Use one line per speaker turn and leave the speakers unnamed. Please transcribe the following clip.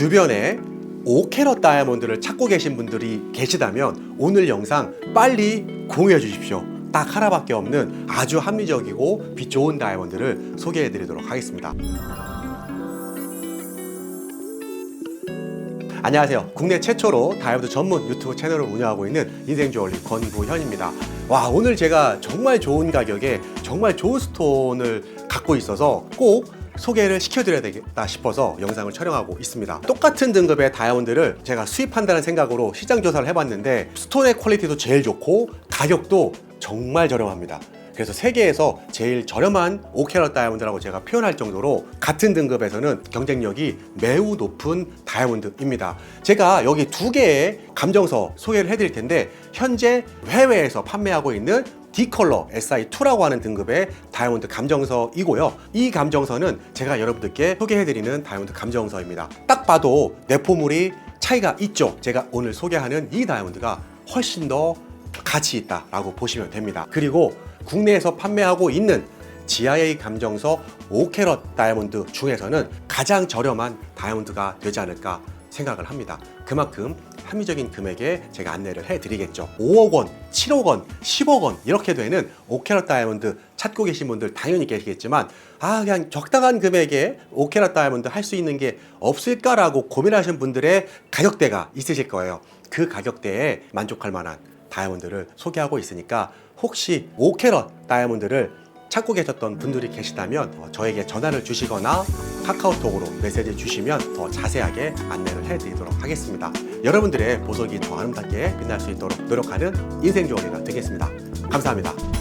주변에 5캐럿 다이아몬드를 찾고 계신 분들이 계시다면 오늘 영상 빨리 공유해 주십시오. 딱 하나밖에 없는 아주 합리적이고 빛 좋은 다이아몬드를 소개해 드리도록 하겠습니다. 안녕하세요. 국내 최초로 다이아몬드 전문 유튜브 채널을 운영하고 있는 인생주얼리 권부현입니다. 와, 오늘 제가 정말 좋은 가격에 정말 좋은 스톤을 갖고 있어서 꼭 소개를 시켜드려야 되겠다 싶어서 영상을 촬영하고 있습니다. 똑같은 등급의 다이아몬드를 제가 수입한다는 생각으로 시장 조사를 해봤는데 스톤의 퀄리티도 제일 좋고 가격도 정말 저렴합니다. 그래서 세계에서 제일 저렴한 5캐럿 다이아몬드라고 제가 표현할 정도로 같은 등급에서는 경쟁력이 매우 높은 다이아몬드입니다. 제가 여기 두 개의 감정서 소개를 해드릴 텐데 현재 해외에서 판매하고 있는 D컬러 SI2라고 하는 등급의 다이아몬드 감정서이고요. 이 감정서는 제가 여러분들께 소개해드리는 다이아몬드 감정서입니다. 딱 봐도 내포물이 차이가 있죠. 제가 오늘 소개하는 이 다이아몬드가 훨씬 더 가치 있다라고 보시면 됩니다. 그리고 국내에서 판매하고 있는 GIA 감정서 5캐럿 다이아몬드 중에서는 가장 저렴한 다이아몬드가 되지 않을까 생각을 합니다. 그만큼 합리적인 금액에 제가 안내를 해드리겠죠. 5억 원, 7억 원, 10억 원 이렇게 되는 5캐럿 다이아몬드 찾고 계신 분들 당연히 계시겠지만 아 그냥 적당한 금액에 5캐럿 다이아몬드 할 수 있는 게 없을까라고 고민하시는 분들의 가격대가 있으실 거예요. 그 가격대에 만족할 만한 다이아몬드를 소개하고 있으니까 혹시 5캐럿 다이아몬드를 찾고 계셨던 분들이 계시다면 어, 저에게 전화를 주시거나 카카오톡으로 메시지 주시면 더 자세하게 안내를 해드리도록 하겠습니다. 여러분들의 보석이 더 아름답게 빛날 수 있도록 노력하는 인생 조언이가 되겠습니다. 감사합니다.